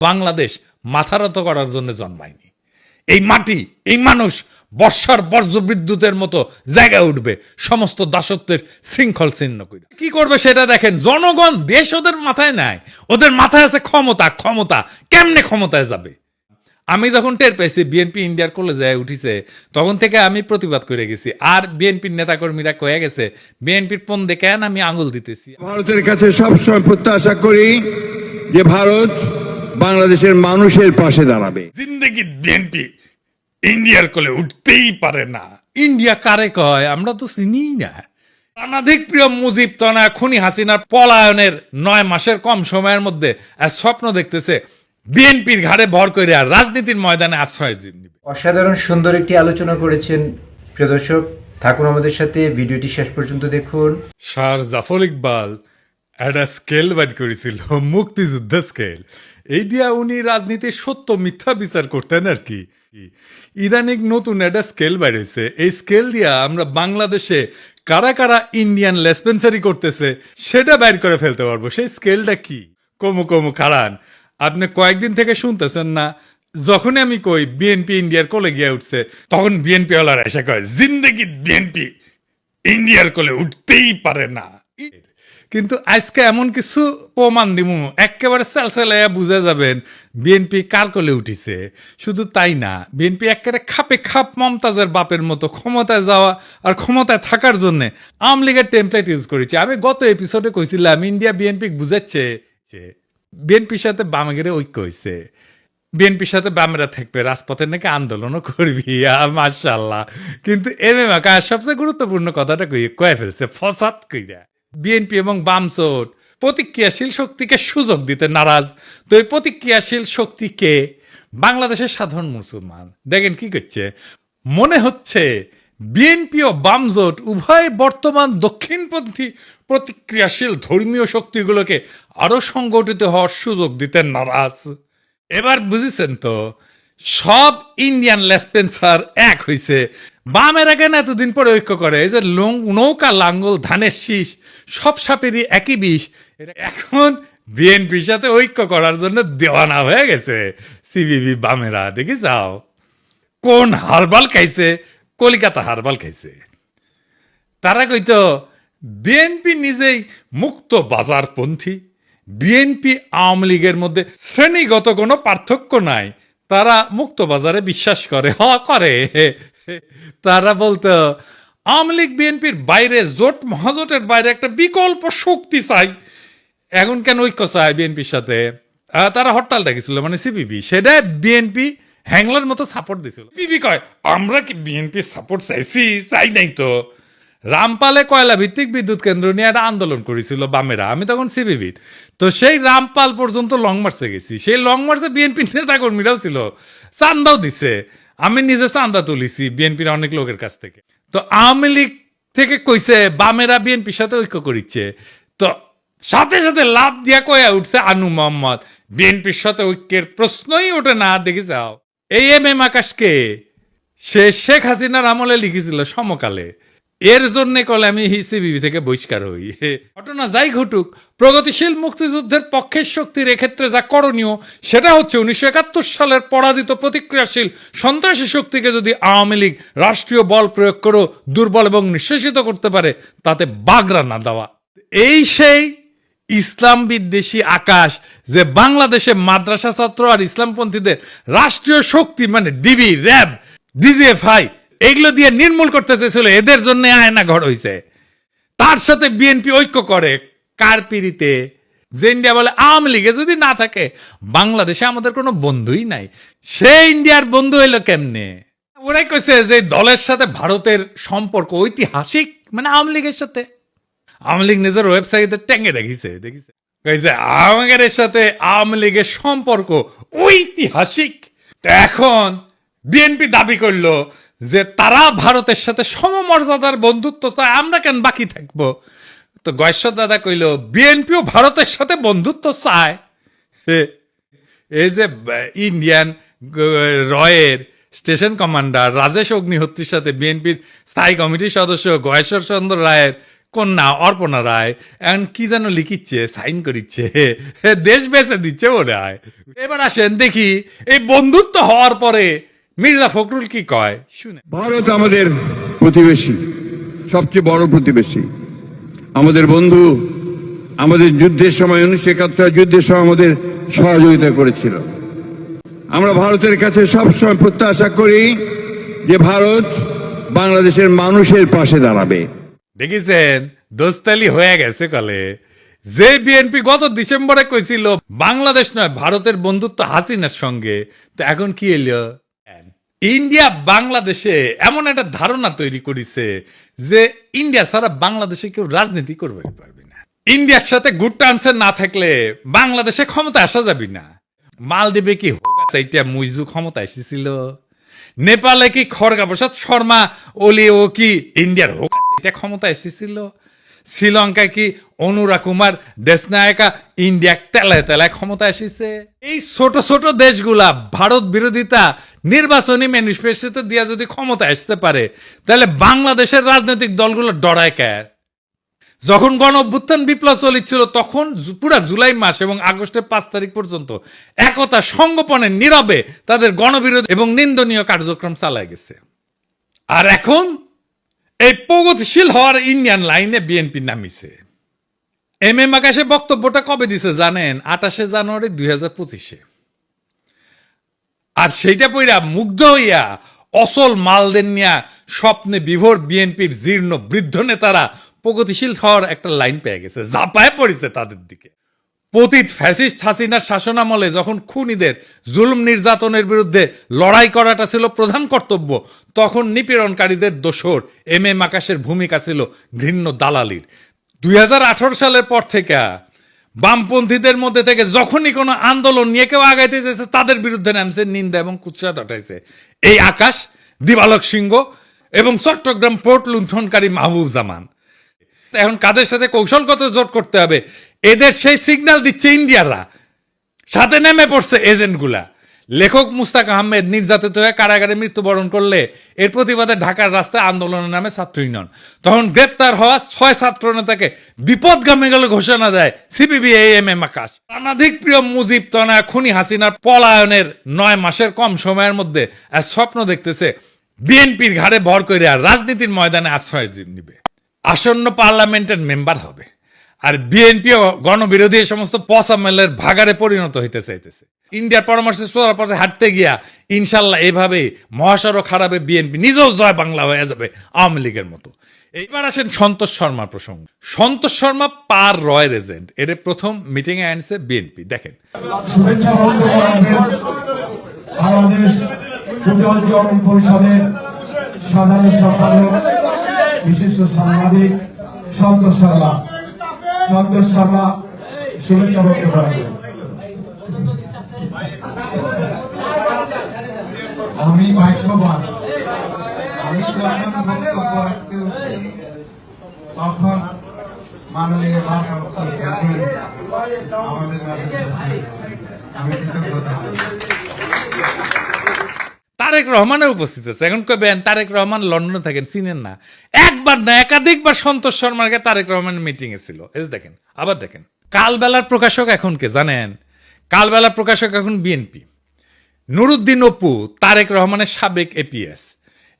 বাংলাদেশ মাথারত করার জন্য জন্মায়নি। এই মাটি, এই মানুষ বর্ষার বর্জ্য বিদ্যুতের মতো জায়গায় উঠবে, সমস্ত দাসত্বের শৃঙ্খল ছিন্ন করে কি করবে সেটা দেখেন, জনগণ দেশ ওদের মাথায় নাই, ওদের মাথায় আছে ক্ষমতা ক্ষমতা কেমনে ক্ষমতায় যাবে? আমি যখন টের পেয়েছি বিএনপি ইন্ডিয়ার কলেজে উঠিছে, তখন থেকে আমি প্রতিবাদ করে গেছি। আর বিএনপির নেতাকর্মীরা কয়ে গেছে বিএনপির পন দেখে আমি আঙুল দিতেছি? ভারতের কাছে সবসময় প্রত্যাশা করি যে ভারত বাংলাদেশের মানুষের পাশে দাঁড়াবে। জিন্দগি বিএনপি ইন্ডিয়ার কোলে উঠতেই পারে না। ইন্ডিয়া কারে কয়? আমরা তো চিনি না। অনাধিক প্রিয় মুজিব তনা খুনি হাসিনার পলায়নের নয় মাসের কম সময়ের মধ্যে এক স্বপ্ন দেখতেছে বিএনপির ঘাড়ে ভর করে আর রাজনীতির ময়দানে আশ্রয় নিবে। অসাধারণ সুন্দর একটি আলোচনা করেছেন প্রিয় দর্শক থাকুন আমাদের সাথে ভিডিওটি শেষ পর্যন্ত দেখুন। স্যার জাফর ইকবাল একটা স্কেল বাদ করেছিল মুক্তিযুদ্ধ স্কেল এই দিয়া উনি রাজনীতির সত্য মিথ্যা বিচার করতেন আর কি। ইদানিক নতুন একটা স্কেল বাইরেছে এই স্কেল দিয়া আমরা বাংলাদেশে কারা কারা ইন্ডিয়ান লেসপেন্সারি করতেছে, সেটা বাইর করে ফেলতে পারব। সেই স্কেলটা কি? কমু কমু কারান আপনি কয়েকদিন থেকে শুনতেছেন না, যখনই আমি কই বিএনপি ইন্ডিয়ার কোলে গিয়ে উঠছে, তখন বিএনপি ওয়ালারা এসে কয়, জিন্দগি বিএনপি ইন্ডিয়ার কোলে উঠতেই পারে না। কিন্তু আজকে এমন কিছু প্রমাণ দিমু, একেবারে সেলসেলাইয়া বুঝে যাবেন বিএনপি কার কোলে উঠিছে। শুধু তাই না, বিএনপি একেবারে খাপে খাপ মমতাজের বাপের মতো ক্ষমতায় যাওয়া আর ক্ষমতায় থাকার জন্য আওয়ামী লীগের টেমপ্লেট ইউজ করেছে। আমি গত এপিসোডে কইছিলাম, ইন্ডিয়া বিএনপি বুঝাচ্ছে যে বিএনপির সাথে বামেগের ঐক্য হয়েছে বিএনপির সাথে বামেরা থাকবে, রাজপথে নাকি আন্দোলনও করবি মার্শাল্লাহ কিন্তু এম এম সবচেয়ে গুরুত্বপূর্ণ কথাটা কয়ে ফেলছে, ফসাদ কইরা। বিএনপি এবং বামসোট প্রতিক্রিয়াশীল শক্তিকে সুযোগ দিতে নারাজ। তো এই প্রতিক্রিয়াশীল শক্তিকে বাংলাদেশের সাধারণ মুসলমান। দেখেন কি করছে? মনে হচ্ছে বিএনপি ও বামজোট উভয় বর্তমান দক্ষিণপন্থী প্রতিক্রিয়াশীল ধর্মীয় শক্তিগুলোকে আরও সংগঠিত হওয়ার সুযোগ দিতে নারাজ। এবার বুঝেছেন তো? সব ইন্ডিয়ান লেসপেন্সার এক হইছে বামেরা কেন এতদিন পরে ঐক্য করে। এই যে নৌকা, লাঙ্গল, ধানের শীষ, সব সাপেরই একই বিষ। এখন বিএনপির সাথে ঐক্য করার জন্য দেওয়ানা হয়ে গেছে। সিবিবি বামেরা, দেখি যাও। কোন হারবাল খাইছে? কলিকাতা হারবাল খাইছে। তারা কইতো, বিএনপি নিজেই মুক্ত বাজারপন্থী। বিএনপি আওয়ামী লীগের মধ্যে শ্রেণীগত কোনো পার্থক্য নাই। তারা মুক্ত বাজারে বিশ্বাস করে হ করে। তারা বলতো, আওয়ামী লীগ বিএনপির বাইরে জোট, মহাজোটের বাইরে একটা বিকল্প শক্তি চাই। এখন কেন ঐক্য চায় বিএনপির সাথে? তারা হরতাল ডাকিছিল মানে সিপিবি। সেটা বিএনপি হ্যাংলার মতো সাপোর্ট দিছিল। পিবি কয়, আমরা কি বিএনপি সাপোর্ট চাইছি? চাই নাই তো। রামপালে কয়লা ভিত্তিক বিদ্যুৎ কেন্দ্র নিয়ে একটা আন্দোলন করেছিল বামেরা, আমি তখন সিবিবির তো সেই রামপাল পর্যন্ত লং মার্চে গেছি। সেই লং মার্চে বিএনপি নেতা কর্মীরাও ছিল, চান্দাও দিছে। আমি নিজে চান্দা তুলিছি বিএনপির অনেক লোকের কাছ থেকে। তো আওয়ামী লীগ থেকে কইছে, বামেরা বিএনপির সাথে ঐক্য করিচ্ছে। তো সাথে সাথে লাভ দিয়া কয়া উঠছে আনু মোহাম্মদ, বিএনপির সাথে ঐক্যের প্রশ্নই ওঠে না, দেখি যাও। এই এম এম আকাশকে সে শেখ হাসিনার আমলে লিখেছিল সমকালে। এর জন্য কলে আমি সিবিবি থেকে বহিষ্কার হই। ঘটনা যাই ঘটুক, প্রগতিশীল মুক্তিযুদ্ধের পক্ষের শক্তির এক্ষেত্রে যা করণীয়, সেটা হচ্ছে উনিশশো একাত্তর সালের পরাজিত প্রতিক্রিয়াশীল সন্ত্রাসী শক্তিকে যদি আওয়ামী লীগ রাষ্ট্রীয় বল প্রয়োগ করেও দুর্বল এবং নিঃশেষিত করতে পারে, তাতে বাগড়া না দেওয়া। এই সেই ইসলাম বিদ্বেষী আকাশ যে বাংলাদেশে মাদ্রাসা ছাত্র আর ইসলামপন্থীদের রাষ্ট্রীয় শক্তি মানে ডিবি, র্যাব, ডিজিএফআই এগুলো দিয়ে নির্মূল করতে চেয়েছিল এদের জন্য আয়না ঘর হয়েছে তার সাথে বিএনপি ঐক্য করে, কার পিড়িতে? যে ইন্ডিয়া বলে আওয়ামী লীগে যদি না থাকে, বাংলাদেশে আমাদের কোনো বন্ধুই নাই। সে ইন্ডিয়ার বন্ধু হইল কেমনে? ওরাই কইছে যে দলের সাথে ভারতের সম্পর্ক ঐতিহাসিক মানে আওয়ামী লীগের সাথে। আওয়ামী লীগ নিজের ওয়েবসাইটে ট্যাঙ্গে দেখিছে দেখিছে। কইছে আওয়ামী সাথে আওয়ামী লীগের সম্পর্ক ঐতিহাসিক। এখন বিএনপি দাবি করল যে তারা ভারতের সাথে সমমর্যাদার বন্ধুত্ব চায়, আমরা কেন বাকি থাকব? তো গয়েশ্বর দাদা কইল, বিএনপিও ভারতের সাথে বন্ধুত্ব চায়। এই যে ইন্ডিয়ান রয়ের স্টেশন কমান্ডার রাজেশ অগ্নিহোত্রীর সাথে বিএনপির স্থায়ী কমিটির সদস্য গয়েশ্বর চন্দ্র রায়ের কন্যা অর্পণা রায়, এখন কি যেন লিখিচ্ছে, সাইন করিচ্ছে। দেশ বেঁচে দিচ্ছে বলে হয়। এবার আসেন দেখি, এই বন্ধুত্ব হওয়ার পরে মির্জা ফখরুল কি কয়? শুনে। ভারত আমাদের প্রতিবেশী সবচেয়ে বড় প্রতিবেশী। আমাদের বন্ধু আমাদের যুদ্ধের সময় উনিশশো একাত্তর যুদ্ধের সময় আমাদের সহযোগিতা করেছিল। আমরা ভারতের কাছে সবসময় প্রত্যাশা করি যে ভারত বাংলাদেশের মানুষের পাশে দাঁড়াবে। দেখেছেন? দোস্তালি হয়ে গেছে কলে। যে বিএনপি গত ডিসেম্বরে কইছিল বাংলাদেশ নয় ভারতের বন্ধুত্ব হাসিনার সঙ্গে। তো এখন কি এলো? ইন্ডিয়া বাংলাদেশে এমন একটা ধারণা তৈরি করেছে যে ইন্ডিয়া ছাড়া বাংলাদেশে কেউ রাজনীতি করবে পারবে না। ইন্ডিয়ার সাথে গুড টার্মসে না থাকলে বাংলাদেশে ক্ষমতা আসা যাবে না। মালদ্বীপে কি এইটা মুইজু ক্ষমতা এসেছিল। নেপালে কি খড়গা প্রসাদ শর্মা ওলি ও কি ইন্ডিয়ার হোক এটা ক্ষমতা এসেছিল। শ্রীলঙ্কায় কি অনুরা কুমার, দেশনায়কা, ইন্ডিয়া তেলায় তেলায় ক্ষমতা এসেছে? এই ছোট ছোট দেশগুলা ভারত বিরোধিতা নির্বাচনী ম্যানিফেস্টোতে দিয়া যদি ক্ষমতা আসতে পারে, তাহলে বাংলাদেশের রাজনৈতিক দলগুলো ডরায় কে? যখন গণ অভ্যুত্থান বিপ্লব চলেছিল তখন পুরা জুলাই মাস এবং আগস্টের পাঁচ তারিখ পর্যন্ত একতা সঙ্গোপনে নীরবে তাদের গণবিরোধী এবং নিন্দনীয় কার্যক্রম চালায় গেছে। আর এখন এই প্রগতিশীল হওয়ার ইন্ডিয়ান লাইনে বিএনপি নামিছে। এম এম আকাশে বক্তব্যটা কবে দিছে জানেন? আঠাশে জানুয়ারি দুই হাজার পঁচিশে। আর সেইটা পইরা মুগ্ধ হইয়া অসল মালদের নিয়া স্বপ্নে বিভোর বিএনপির জীর্ণ বৃদ্ধ নেতারা প্রগতিশীল হওয়ার একটা লাইন পেয়ে গেছে। জাপায় পড়েছে তাদের দিকে। পতিত ফ্যাসিস্ট হাসিনার শাসনামলে যখন খুনিদের জুলুম নির্যাতনের বিরুদ্ধে লড়াই করাটা ছিল প্রধান কর্তব্য, তখন নিপীড়নকারীদের দোসর এম এম আকাশের ভূমিকা ছিল ঘৃণ্য দালালির। দুই সালের পর থেকে বামপন্থীদের মধ্যে থেকে যখনই কোনো আন্দোলন নিয়ে কেউ আগাইতে চেয়েছে তাদের বিরুদ্ধে নামছে, নিন্দা এবং কুচরা দটাইছে। এই আকাশ, দিবালক সিংহ এবং চট্টগ্রাম পোর্ট লুণ্ঠনকারী মাহবুব জামান। এখন কাদের সাথে কৌশলগত জোট করতে হবে এদের সেই সিগন্যাল দিচ্ছে ইন্ডিয়ারা সাথে নেমে পড়ছে এজেন্টগুলা। লেখক মুস্তাক আহমেদ নির্যাতিত হয়ে কারাগারে মৃত্যুবরণ করলে এর প্রতিবাদে ঢাকার রাস্তায় আন্দোলনের নামে ছাত্র ইউনিয়ন। তখন গ্রেপ্তার হওয়া ছয় ছাত্র নেতাকে বিপদগামী গেলে ঘোষণা দেয় সিপিবি এম এম আকাশ অনাধিক প্রিয় মুজিব তনা খুনি হাসিনার পলায়নের নয় মাসের কম সময়ের মধ্যে এক স্বপ্ন দেখতেছে বিএনপির ঘাড়ে ভর করে আর রাজনীতির ময়দানে আশ্রয় নিবে। আসন্ন পার্লামেন্টের মেম্বার হবে। আর বিএনপি গণবিরোধী এই সমস্ত পসামেলের ভাগারে পরিণত হইতে চাইতেছে। ইন্ডিয়ার পরামর্শে সোয়ার পথে হাঁটতে গিয়া ইনশাল্লাহ এভাবে মহাসড়ক খারাপে বিএনপি, নিজেও জয় বাংলা হয়ে যাবে আওয়ামী লীগের মতো। এইবার আসেন সন্তোষ শর্মার প্রসঙ্গ। সন্তোষ শর্মা পার রয়ের এজেন্ট। এর প্রথম মিটিং এ আনছে বিএনপি। দেখেন। সাধারণ সম্পাদক, বিশিষ্ট সাংবাদিক সন্তোষ শর্মা। সন্তোষ শর্মা, শুভেচ্ছা বক্তব্য রাখবেন। আমি ভাগ্যবান আমি যখন বক্তব্য রাখতে উঠছি তখন মাননীয় রাষ্ট্রপতি যখন আমাদের মাঝে। আমি কৃতজ্ঞতা তারেক রহমানের উপস্থিত আছে। এখন কবেন তারেক রহমান লন্ডনে থাকেন, চিনেন না। একবার না, একাধিকবার সন্তোষ শর্মাকে তারেক রহমানের মিটিং এ ছিল। এই দেখেন, আবার দেখেন। কালবেলার প্রকাশক এখন কে জানেন? কালবেলার প্রকাশক এখন বিএনপি নুরুদ্দিন অপু, তারেক রহমানের সাবেক এপিএস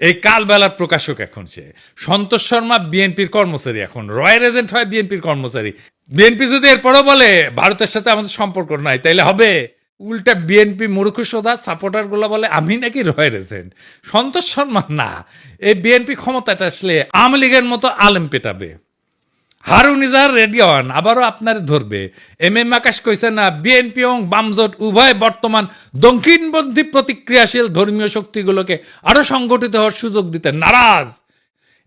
এই কালবেলার প্রকাশক এখন সে। সন্তোষ শর্মা বিএনপির কর্মচারী এখন। রয়্যাল এজেন্ট হয় বিএনপির কর্মচারী। বিএনপি যদি এরপরও বলে, ভারতের সাথে আমাদের সম্পর্ক নাই, তাইলে হবে? উল্টা বিএনপি মূর্খ সোদা সাপোর্টারগুলো বলে, আমি নাকি রয়্যাল এজেন্ট সন্তোষ শর্মা, না। এই বিএনপি ক্ষমতাতে আসলে আওয়ামী লীগের মতো আলেম পেটাবে। হারুন ইজাহার রেডিওয়ান আবারও আপনার ধরবে। এম এম আকাশ কইছে, না বিএনপি এবং বামজোট উভয় বর্তমান দক্ষিণপন্থী প্রতিক্রিয়াশীল ধর্মীয় শক্তিগুলোকে আরও সংগঠিত হওয়ার সুযোগ দিতে নারাজ।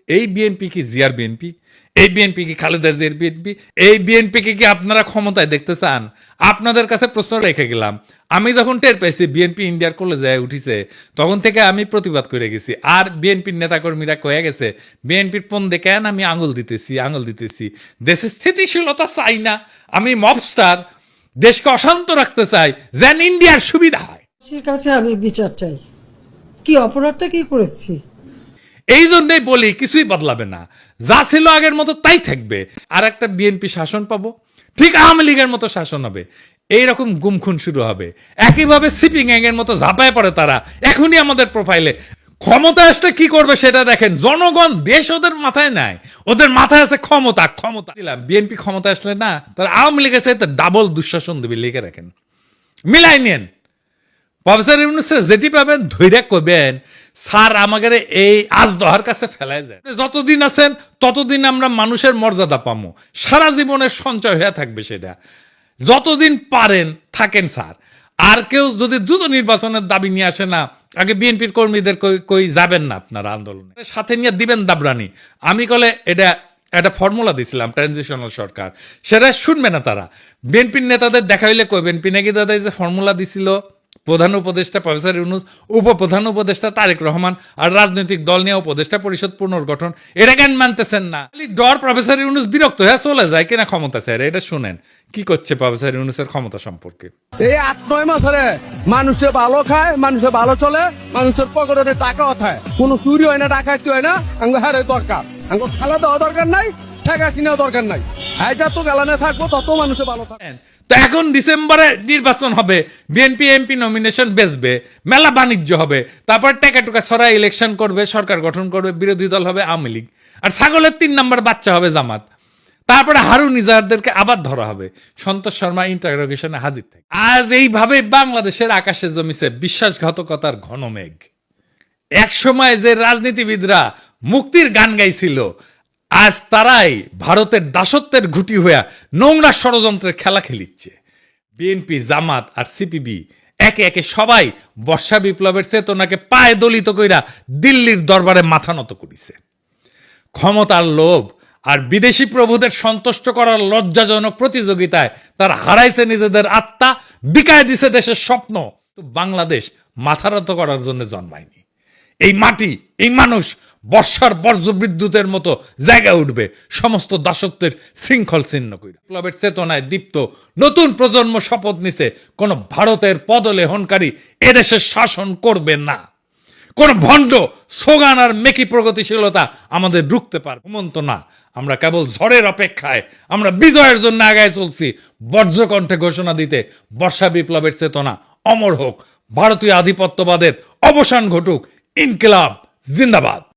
এই বিএনপি কি, জিয়ার বিএনপি এই বিএনপি কি খালেদা জিয়ার বিএনপি, এই বিএনপি কি আপনারা ক্ষমতায় দেখতে চান আপনাদের কাছে প্রশ্ন রেখে গেলাম। আমি যখন টের পেয়েছি বিএনপি ইন্ডিয়ার কলেজে উঠিছে, তখন থেকে আমি প্রতিবাদ করে গেছি। আর বিএনপির নেতাকর্মীরা কয়ে গেছে, বিএনপির পন্দে কেন আমি আঙুল দিতেছি আঙুল দিতেছি। দেশের স্থিতিশীলতা চাই না। আমি মবস্টার, দেশকে অশান্ত রাখতে চাই, যেন ইন্ডিয়ার সুবিধা হয়। ঠিক আছে, আমি বিচার চাই। কি অপরাধটা কি করেছি? এই জন্যই বলি কিছুই বদলাবে না। যা ছিল আগের মতো তাই থাকবে। আর একটা বিএনপি শাসন পাবো। ঠিক আওয়ামী লীগের মতো শাসন হবে। এইরকম গুমখুন শুরু হবে। একইভাবে সিপিং এর মতো ঝাঁপায় পড়ে তারা। এখনই আমাদের প্রোফাইলে ক্ষমতা আসলে কি করবে সেটা দেখেন। জনগণ দেশ ওদের মাথায় নাই ওদের মাথায় আছে ক্ষমতা। ক্ষমতা দিলাম। বিএনপি ক্ষমতা আসলে না, তারা আওয়ামী লীগের সাথে ডাবল দুঃশাসন দেবে লিখে রাখেন। মিলাই নেন প্রফেসর ইউনুসে যেটি পাবেন ধৈর্য করবেন স্যার আমাদের এই আজ দহার কাছে ফেলায় যায়। যতদিন আছেন, ততদিন আমরা মানুষের মর্যাদা পাবো সারা জীবনের সঞ্চয় হয়ে থাকবে সেটা। যতদিন পারেন, থাকেন স্যার। আর কেউ যদি দ্রুত নির্বাচনের দাবি নিয়ে আসে না, আগে বিএনপির কর্মীদের কই- যাবেন না আপনারা আন্দোলনে। সাথে নিয়ে দিবেন দাবরানি। আমি কলে এটা একটা ফর্মুলা দিছিলাম, ট্রানজিশনাল সরকার। সেটা শুনবে না তারা। বিএনপির নেতাদের দেখা হইলে কই বিএনপি নাকি দাদা যে ফর্মুলা দিছিল প্রধান উপদেষ্টা প্রফেসর ইউনুস, উপপ্রধান উপদেষ্টা তারেক রহমান আর রাজনৈতিক দল নিয়ে উপদেষ্টা পরিষদ পুনর্গঠন, এটা কেন মানতেছেন না? ডর প্রফেসর ইউনুস বিরক্ত হয়ে চলে যায় কিনা ক্ষমতা স্যার এটা শুনেন। কি করছে প্রফেসর ইউনুসের ক্ষমতা সম্পর্কে? এই আট, নয় মাসে মানুষে ভালো খায়, মানুষে ভালো চলে, মানুষের পকেটে টাকা ওঠায়। কোনো চুরি হয় না, ডাকাতি হয় না, আঙ্গ হারে দরকার। আঙ্গ খালা দেওয়া দরকার নাই টাকা কিনাও দরকার নাই। তো এখন ডিসেম্বরে নির্বাচন হবে, বিএনপি, এমপি নমিনেশন মেলা বাণিজ্য হবে, তারপর টেকা টুকা ইলেকশন করবে, সরকার গঠন করবে, বিরোধী দল হবে আওয়ামী লীগ, আর ছাগলের তিন নম্বর বাচ্চা হবে জামাত। তারপরে হারুন ইজাহারদেরকে আবার ধরা হবে। সন্তোষ শর্মা ইন্টারোগেশনে হাজির থাকে। আজ এইভাবে বাংলাদেশের আকাশে জমিছে বিশ্বাসঘাতকতার ঘন মেঘ। এক সময় যে রাজনীতিবিদরা মুক্তির গান গাইছিল আজ তারাই ভারতের দাসত্বের ঘুটি হইয়া নোংরা ষড়যন্ত্রের খেলা খেলিচ্ছে। বিএনপি জামাত আর সিপিবি একে একে সবাই বর্ষা বিপ্লবের চেতনাকে পায়ে দলিত কইরা দিল্লির দরবারে মাথা নত করিছে। ক্ষমতার লোভ আর বিদেশি প্রভুদের সন্তুষ্ট করার লজ্জাজনক প্রতিযোগিতায় তার হারাইছে নিজেদের আত্মা, বিকায় দিছে দেশের স্বপ্ন। তো বাংলাদেশ মাথারত করার জন্য জন্মায়নি। এই মাটি, এই মানুষ বর্ষার বর্জ্য বিদ্যুতের মতো জায়গা উঠবে। সমস্ত দাসত্বের শৃঙ্খল ছিন্ন করে বিপ্লবের চেতনায় দীপ্ত নতুন প্রজন্ম শপথ নিছে, কোন ভারতের পদলেহনকারী এদেশের শাসন করবে না। কোন ভণ্ড সোগান আর মেকি প্রগতিশীলতা আমাদের রুখতে পার ঘুমন্ত না। আমরা কেবল ঝড়ের অপেক্ষায়, আমরা বিজয়ের জন্য আগায় চলছি। বজ্রকণ্ঠে ঘোষণা দিতে বর্ষা বিপ্লবের চেতনা অমর হোক। ভারতীয় আধিপত্যবাদের অবসান ঘটুক। इनकलाब जिंदाबाद।